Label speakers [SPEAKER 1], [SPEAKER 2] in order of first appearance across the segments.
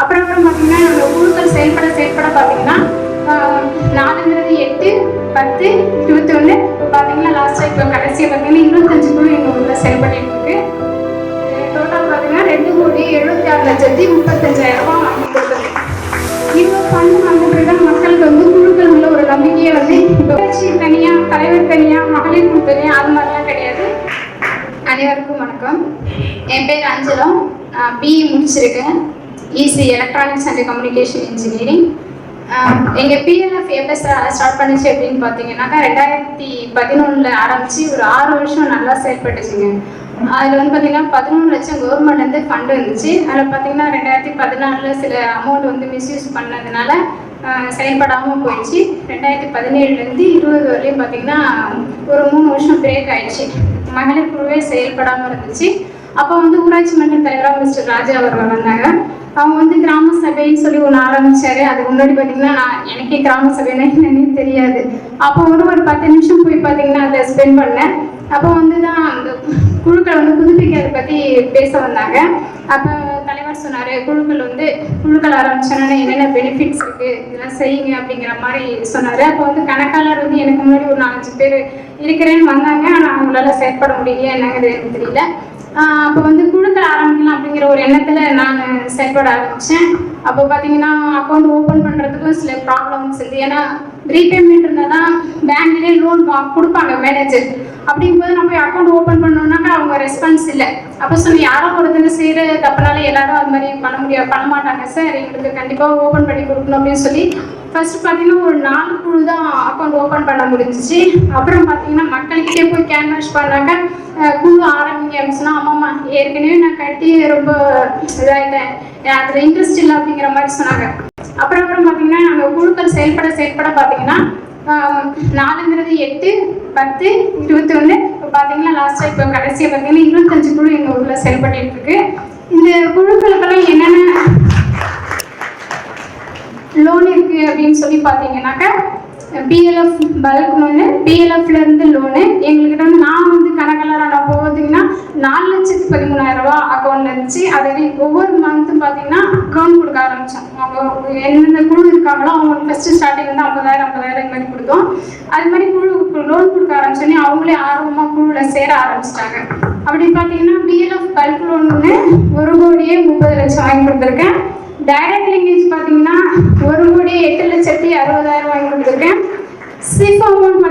[SPEAKER 1] அப்புறம் அப்புறம் பார்த்தீங்கன்னா அந்த குழுக்கள் செயல்பட செயல்பட பார்த்தீங்கன்னா நாலுங்கிறது எட்டு பத்து இருபத்தி ஒன்று பார்த்தீங்கன்னா லாஸ்ட்டாக இப்போ கடைசியாக பார்த்தீங்கன்னா இருபத்தஞ்சு குழு எங்கள் ஊரில் செயல்பட்டு இருக்கு. டோட்டல் பார்த்தீங்கன்னா ரெண்டு கோடி எழுபத்தி ஆறு லட்சத்தி முப்பத்தஞ்சாயிரம் ரூபாய் வாங்கி கொடுத்தது. இவ்வளோ ஃபண்ட் வந்த பிறகு மக்களுக்கு வந்து குழுக்கள் உள்ள ஒரு நம்பிக்கையை வந்து இப்போ கட்சி தனியாக தலைவர் தனியாக மகளிர் குழு தனியாக அது மாதிரிலாம் கிடையாது. அனைவருக்கும் வணக்கம். என் பேர் அஞ்சலம். நான் பிஇ முடிச்சிருக்கேன். E C electronics and communication engineering எங்கள் பிஎல்எஃப் எப்போ ஸ்டார்ட் பண்ணுச்சு அப்படின்னு பார்த்தீங்கன்னாக்கா ரெண்டாயிரத்தி பதினொன்றில் ஆரம்பித்து ஒரு ஆறு வருஷம் நல்லா செயல்பட்டுச்சுங்க. அதில் வந்து பார்த்தீங்கன்னா பதினொன்று லட்சம் கவர்மெண்ட்லேருந்து ஃபண்டு இருந்துச்சு அதில் பார்த்தீங்கன்னா ரெண்டாயிரத்தி பதினாலில் சில அமௌண்ட் வந்து மிஸ்யூஸ் பண்ணதுனால செயல்படாமல் போயிடுச்சு. ரெண்டாயிரத்தி பதினேழுலேருந்து இருபது வரையும் பார்த்தீங்கன்னா ஒரு மூணு வருஷம் பிரேக் ஆயிடுச்சு. மகளிர் குழுவே செயல்படாமல் இருந்துச்சு. அப்போ வந்து ஊராட்சி மன்ற தலைவராக மிஸ்டர் ராஜா அவர்கள் வந்தாங்க. அவங்க வந்து கிராம சபைன்னு சொல்லி ஒன்று ஆரம்பிச்சாரு. அதுக்கு முன்னாடி பார்த்தீங்கன்னா நான் எனக்கே கிராம சபைன்னா என்னன்னு தெரியாது. அப்போ ஒரு ஒரு பத்து நிமிஷம் போய் பார்த்தீங்கன்னா அதை ஸ்பெண்ட் பண்ணேன். அப்போ வந்து தான் அந்த குழுக்களை வந்து புதுப்பிக்கிறத பற்றி பேச வந்தாங்க. அப்போ தலைவர் சொன்னார் குழுக்கள் வந்து குழுக்கள் ஆரம்பிச்சோன்னா என்னென்ன பெனிஃபிட்ஸ் இருக்குது இதெல்லாம் செய்யுங்க அப்படிங்கிற மாதிரி சொன்னார். அப்போ வந்து கணக்காளர் வந்து எனக்கு முன்னாடி ஒரு நாலஞ்சு பேர் இருக்கிறேன்னு வந்தாங்க. ஆனால் அவங்களால செயற்பட முடியல என்னங்கிறது எனக்கு தெரியல. அப்போ வந்து குழுக்கள் ஆரம்பிக்கலாம் அப்படிங்கிற ஒரு எண்ணத்தில் நான் செயல்பட ஆரம்பித்தேன் அப்போ பார்த்தீங்கன்னா அக்கௌண்ட் ஓப்பன் பண்ணுறதுக்கும் சில ப்ராப்ளம்ஸ் இருக்குது ஏன்னா ரீபேமெண்ட் இருந்ததுன்னா பேங்க்லேயே லோன் கொடுப்பாங்க மேனேஜர் அப்படிங்கும்போது நம்ம அக்கௌண்ட் ஓப்பன் பண்ணோம்னாக்கா அவங்க ரெஸ்பான்ஸ் இல்லை. அப்போ சொன்ன யாரோ ஒருத்தங்க செய்கிற தப்புனால எல்லாரும் அது மாதிரி பண்ண முடியாது பண்ண மாட்டாங்க சார் எங்களுக்கு கண்டிப்பாக ஓப்பன் பண்ணி கொடுக்கணும் அப்படின்னு சொல்லி ஃபர்ஸ்ட் பார்த்தீங்கன்னா ஒரு நாலு குழு தான் அக்கௌண்ட் ஓப்பன் பண்ண முடிஞ்சிச்சு. அப்புறம் பார்த்தீங்கன்னா மக்கள்கிட்டே போய் கேன்வாஷ் பண்ணாக்க குழு ஆரம்பிங்க அப்படின்னு சொன்னா ஆமாம்மா ஏற்கனவே நான் கட்டி ரொம்ப இதாகிட்டேன் அதில் இன்ட்ரெஸ்ட் இல்லை அப்படிங்கிற மாதிரி சொன்னாங்க. அப்புறம் அப்புறம் பார்த்தீங்கன்னா நாங்கள் குழுக்கள் செயல்பட செயல்பட பார்த்தீங்கன்னா நாலுங்கிறது எட்டு பத்து இருபத்தி ஒன்று இப்போ பார்த்தீங்கன்னா லாஸ்ட்டாக இப்போ கடைசியாக பார்த்தீங்கன்னா இருபத்தஞ்சு குழு எங்கள் ஊரில் செயல்பட்டு இருக்கு. இந்த குழுக்களுக்கெல்லாம் என்னென்ன லோன் இருக்கு அப்படின்னு சொல்லி பார்த்தீங்கன்னாக்கா பிஎல்எஃப் பல்க் லோனு பிஎல்எஃப்ல இருந்து லோனு எங்கள்கிட்ட வந்து நான் வந்து கணக்கெல்லாம் நான் போகிறதுங்கன்னா நாலு லட்சத்தி பதிமூணாயிரம் ரூபா அக்கௌண்ட்ல இருந்துச்சு. அதே ஒவ்வொரு மந்த்தும் பார்த்தீங்கன்னா அக்கௌண்ட் கொடுக்க ஆரம்பித்தோம் அவங்க எந்தெந்த குழு இருக்காங்களோ அவங்களுக்கு ஃபர்ஸ்ட் ஸ்டார்டிங் வந்து ஐம்பதாயிரம் ஐம்பதாயிரம் இது மாதிரி கொடுத்தோம். அது மாதிரி குழு லோன் கொடுக்க ஆரம்பிச்சோன்னே அவங்களே ஆர்வமாக குழுவில் சேர ஆரம்பிச்சிட்டாங்க. அப்படி பார்த்தீங்கன்னா பிஎல்எஃப் பல்க் லோன்னு ஒரு கோடியே முப்பது லட்சம் வாங்கி கொடுத்துருக்கேன். டைரக்ட் லிங்கேஜ் பார்த்தீங்கன்னா ஒரு கோடியே எட்டு லட்சத்தி அறுபதாயிரம் வாங்கி கொடுத்துருக்கேன். சிஃப் அமௌண்ட்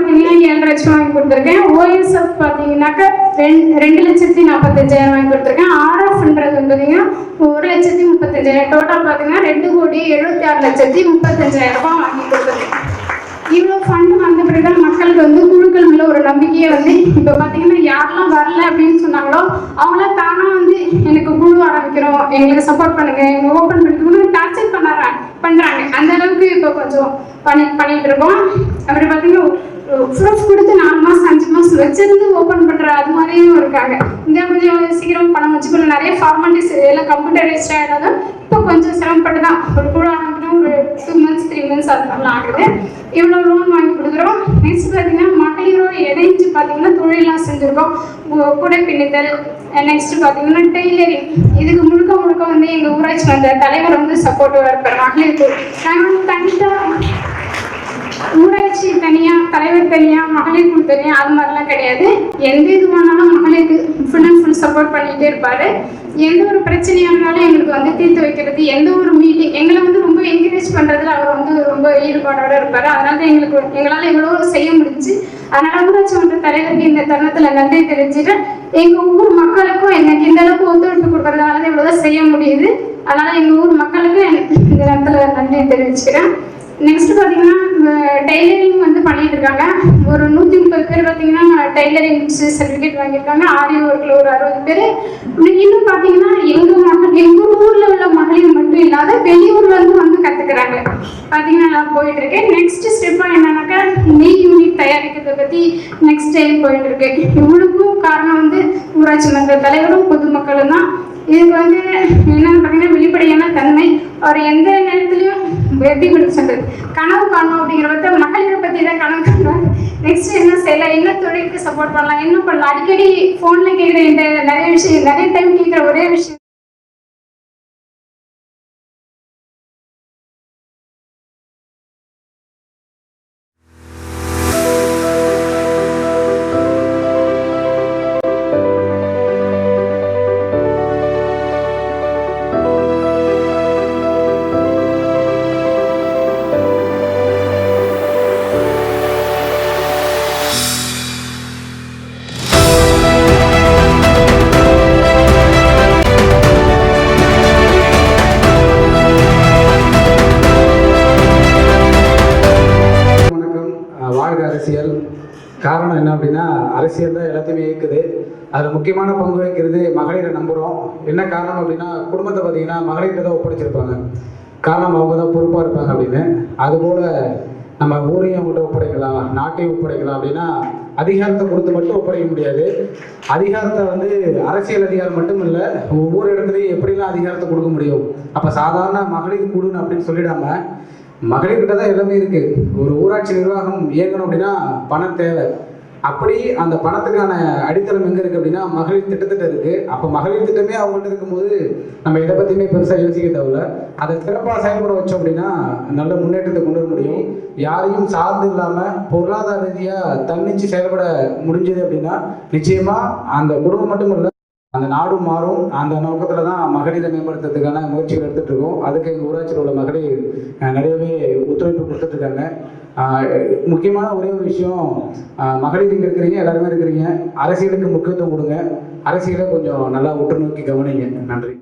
[SPEAKER 1] லட்சம் வாங்கி கொடுத்துருக்கேன். ஓஎஸ்எஃப் பார்த்தீங்கன்னாக்கா ரெண்டு ரெண்டு லட்சத்தி நாற்பத்தஞ்சாயிரம் வாங்கி கொடுத்துருக்கேன். ஆர்எஃப்ன்றது வந்து பார்த்தீங்கன்னா ஒரு லட்சத்தி முப்பத்தஞ்சாயிரம். டோட்டல் பார்த்தீங்கன்னா ரெண்டு கோடி எழுபத்தி ஆறு லட்சத்தி முப்பத்தஞ்சாயிரம் ரூபாய் வாங்கி கொடுத்துருக்கேன். ஃபண்ட் வந்த பிறகு மக்களுக்கு வந்து குழுக்கள் மேல ஒரு நம்பிக்கையை வந்து இப்போ பார்த்தீங்கன்னா யாரெல்லாம் வரல அப்படின்னு சொன்னாங்களோ அவங்களாம் தானா வந்து எனக்கு குழு ஆரம்பிக்கிறோம் எங்களுக்கு சப்போர்ட் பண்ணுங்க எங்க ஓப்பன் பண்ணிக்கணும் டார்ச்சர் பண்ணாங்க பண்றாங்க. அந்த அளவுக்கு இப்போ கொஞ்சம் பண்ணி பண்ணிட்டு இருக்கோம். அப்படி பார்த்தீங்கன்னா ப்ரூஃப் கொடுத்து நாலு மாதம் அஞ்சு மாதம் வச்சிருந்து ஓப்பன் பண்ணுற அது மாதிரியும் இருக்காங்க. இந்த கொஞ்சம் சீக்கிரம் பணம் வச்சுக்கணும். நிறைய ஃபார்மாலிட்டிஸ் எல்லாம் கம்ப்யூட்டரைஸ்டாக இருந்தாலும் இப்போ கொஞ்சம் சிரமப்பட்டு தான் ஒரு குழு ஆரம்பிக்கணும் ஒரு டூ மந்த்ஸ் ஆகுது இவ்வளோ லோன் வாங்கி கொடுக்குறோம். நெக்ஸ்ட் பார்த்தீங்கன்னா மகளிரோட இணைஞ்சு பார்த்தீங்கன்னா தொழிலாம் செஞ்சுருக்கோம். குடை பின்னித்தல் நெக்ஸ்ட் பார்த்தீங்கன்னா டெய்லரிங் இதுக்கு முழுக்க முழுக்க வந்து எங்கள் ஊராட்சி வந்த தலைவர் வந்து சப்போர்ட்டிவாக இருப்பார். மகளிருக்கு. நாங்கள் வந்து தனித்தாக ஊராட்சி தனியா தலைவர் தனியா மகளிர் குழு தனியா அது மாதிரிலாம் கிடையாது. எந்த இதுவானாலும் மகளிருக்கு ஃபுல் அண்ட் ஃபுல் சப்போர்ட் பண்ணிட்டே இருப்பாரு. எந்த ஒரு பிரச்சனையா இருந்தாலும் எங்களுக்கு வந்து தீர்த்து வைக்கிறது எந்த ஒரு மீட்டிங் எங்களை வந்து ரொம்ப என்கரேஜ் பண்றதுல அவர் வந்து ரொம்ப ஈடுபாடோட இருப்பாரு. அதனால தான் எங்களுக்கு எங்களால எவ்வளவு செய்ய முடிஞ்சு அதனால ஊராட்சி மன்ற தலைவருக்கு இந்த தருணத்துல நன்றி தெரிஞ்சுட்டு எங்க ஊர் மக்களுக்கும் எனக்கு இந்த அளவுக்கு ஒத்துழைப்பு கொடுக்கறதுனால தான் செய்ய முடியுது. அதனால எங்க ஊர் மக்களுக்கும் இந்த நேரத்துல நன்றி தெரிவிச்சுக்கிறேன். நெக்ஸ்ட் பார்த்தீங்கன்னா டெய்லரிங் வந்து பண்ணிட்டு இருக்காங்க ஒரு நூற்றி முப்பது பேர் பார்த்தீங்கன்னா டெய்லரிங் சர்டிஃபிகேட் வாங்கியிருக்காங்க. ஆரி ஒர்க்கில் ஒரு அறுபது பேர். இன்னும் பார்த்தீங்கன்னா எங்கள் மகள் எங்கள் ஊரில் உள்ள மகளிர் மட்டும் இல்லாத வெளியூர்லேருந்து வந்து கற்றுக்குறாங்க பார்த்தீங்கன்னா நான் போயிட்டு இருக்கேன் நெக்ஸ்ட் ஸ்டெப்பாக என்னன்னாக்கா நெய் யூனிட் தயாரிக்கிறத பற்றி நெக்ஸ்ட் டைம் போயிட்டு இருக்கு இவளுக்கும் காரணம் வந்து ஊராட்சி மன்ற தலைவரும் பொதுமக்களும் தான். இதுக்கு வந்து என்னன்னு பார்த்தீங்கன்னா வெளிப்படையான தன்மை. அவர் எந்த நேரத்துலையும் எப்படி கொடுத்து சொல்றது கனவு காணும் அப்படிங்கிறத மகளிரை பற்றி தான் கனவு காணுவாங்க நெக்ஸ்ட் என்ன செய்யலாம்? என்ன தொழிலுக்கு சப்போர்ட் பண்ணலாம்? என்ன பண்ணலாம்? அடிக்கடி ஃபோனில் கேட்குற இந்த நிறைய விஷயம் நிறைய டைம் கேட்குற ஒரே விஷயம்
[SPEAKER 2] அப்படின்னா அரசியல் தான் எல்லாத்தையுமே இயக்குது. அதில் முக்கியமான பங்கு வகிக்கிறது மகளிரை நம்புகிறோம் என்ன காரணம் அப்படின்னா குடும்பத்தை பார்த்தீங்கன்னா மகளிர்கிட்ட தான் ஒப்படைச்சிருப்பாங்க. காரணம் அவங்க தான் பொறுப்பாக இருப்பாங்க அப்படின்னு. அதுபோல் நம்ம ஊரையும் அவங்கள்ட்ட ஒப்படைக்கலாம் நாட்டையும் ஒப்படைக்கலாம் அப்படின்னா அதிகாரத்தை கொடுத்து மட்டும் ஒப்படைக்க முடியாது. அதிகாரத்தை வந்து அரசியல் அதிகாரம் மட்டும் இல்லை ஒவ்வொரு இடத்துலையும் எப்படிலாம் அதிகாரத்தை கொடுக்க முடியும்? அப்போ சாதாரண மகளிர் குழுன்னு அப்படின்னு சொல்லிடாம மகளிர்கிட்ட தான் எல்லாமே இருக்குது ஒரு ஊராட்சி நிர்வாகம் இயங்கணும் அப்படின்னா பணம் தேவை. அப்படி அந்த பணத்துக்கான அடித்தளம் எங்க இருக்கு அப்படின்னா மகளிர் திட்டத்திட்ட இருக்கு. அப்போ மகளிர் திட்டமே அவங்கள்ட்ட இருக்கும்போது நம்ம இதை பத்தியுமே பெருசா யோசிக்க தேவையில்ல. அதை சிறப்பாக செயல்பட வச்சோம் அப்படின்னா நல்ல முன்னேற்றத்தை கொண்டு வர முடியும். யாரையும் சார்ந்து இல்லாம பொருளாதார ரீதியா தன்னிச்சு செயல்பட முடிஞ்சது அப்படின்னா நிச்சயமா அந்த குடும்பம் மட்டும் இல்லை அந்த நாடும் மாறும். அந்த நோக்கத்துல தான் மகளிரை மேம்படுத்துறதுக்கான முயற்சிகள் எடுத்துட்டு இருக்கோம் அதுக்கு எங்கள் ஊராட்சியில் உள்ள மகளிர் நிறையவே ஒத்துழைப்பு கொடுத்துட்டு இருக்காங்க முக்கியமான ஒரே ஒரு விஷயம் மகளிர் இங்கே இருக்கிறீங்க எல்லாருமே இருக்கிறீங்க. அரசியலுக்கு முக்கியத்துவம் கொடுங்க. அரசியலை கொஞ்சம் நல்லா உற்று நோக்கி கவனிங்க. நன்றி.